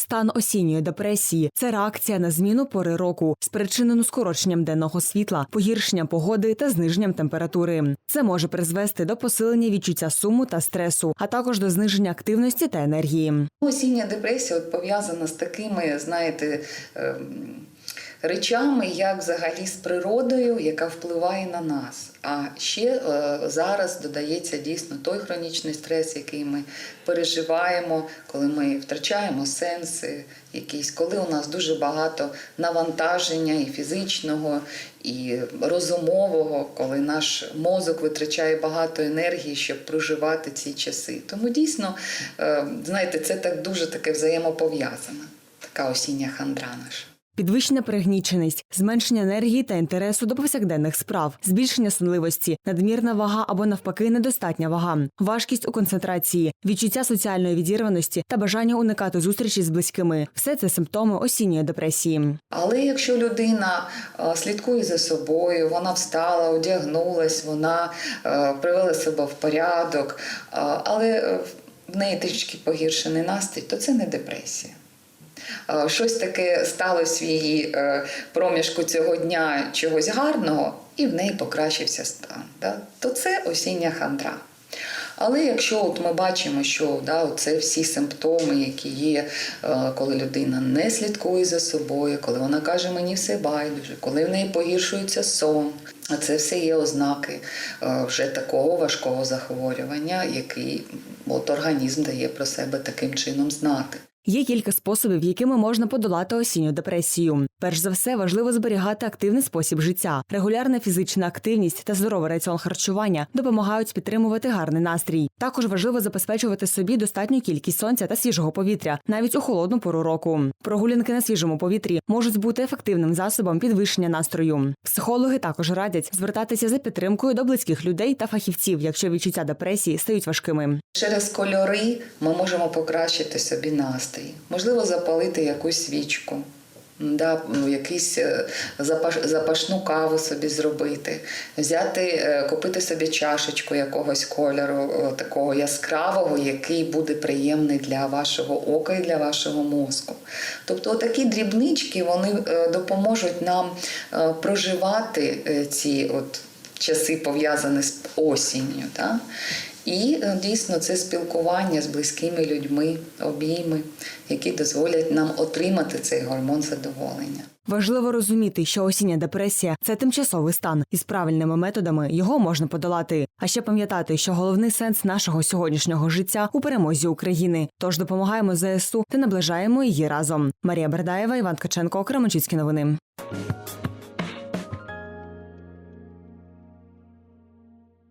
Стан осінньої депресії це реакція на зміну пори року, спричинену скороченням денного світла, погіршенням погоди та зниженням температури. Це може призвести до посилення відчуття суму та стресу, а також до зниження активності та енергії. Осіння депресія пов'язана з такими, знаєте, ем, речами, як взагалі з природою, яка впливає на нас. А ще е, зараз додається дійсно той хронічний стрес, який ми переживаємо, коли ми втрачаємо сенси, якісь, коли у нас дуже багато навантаження і фізичного, і розумового, коли наш мозок витрачає багато енергії, щоб проживати ці часи. Тому дійсно, е, знаєте, це так дуже таке взаємопов'язане. Така осіння хандра наша. Підвищена пригніченість, зменшення енергії та інтересу до повсякденних справ, збільшення сонливості, надмірна вага або навпаки недостатня вага, важкість у концентрації, відчуття соціальної відірваності та бажання уникати зустрічі з близькими все це симптоми осінньої депресії. Але якщо людина е, слідкує за собою, вона встала, одягнулась, вона е, привела себе в порядок, е, але в неї трішки погіршений настрій, то це не депресія. Е, Щось таке сталося в її е, проміжку цього дня чогось гарного, і в неї покращився стан. Да? То це осіння хандра. Але якщо от ми бачимо, що да, це всі симптоми, які є, е, коли людина не слідкує за собою, коли вона каже мені все байдуже, коли в неї погіршується сон, а це все є ознаки вже такого важкого захворювання, який от організм дає про себе таким чином знати. Є кілька способів, якими можна подолати осінню депресію. Перш за все, важливо зберігати активний спосіб життя. Регулярна фізична активність та здоровий раціон харчування допомагають підтримувати гарний настрій. Також важливо забезпечувати собі достатню кількість сонця та свіжого повітря, навіть у холодну пору року. Прогулянки на свіжому повітрі можуть бути ефективним засобом підвищення настрою. Психологи також радять звертатися за підтримкою до близьких людей та фахівців, якщо відчуття депресії стають важкими. Через кольори ми можемо покращити собі настрій. Можливо, запалити якусь свічку, да, ну, якийсь е, запаш, запашну каву собі зробити, взяти, е, купити собі чашечку якогось кольору, такого яскравого, який буде приємний для вашого ока і для вашого мозку. Тобто, такі дрібнички вони е, допоможуть нам проживати ці от часи пов'язані з осінню. Да? І е, дійсно це спілкування з близькими людьми, обійми, які дозволять нам отримати цей гормон задоволення. Важливо розуміти, що осіння депресія це тимчасовий стан, і з правильними методами його можна подолати. А ще пам'ятати, що головний сенс нашого сьогоднішнього життя у перемозі України. Тож допомагаємо ЗСУ та наближаємо її разом. Марія Бердаєва, Іван Ткаченко, Кременчуцькі новини.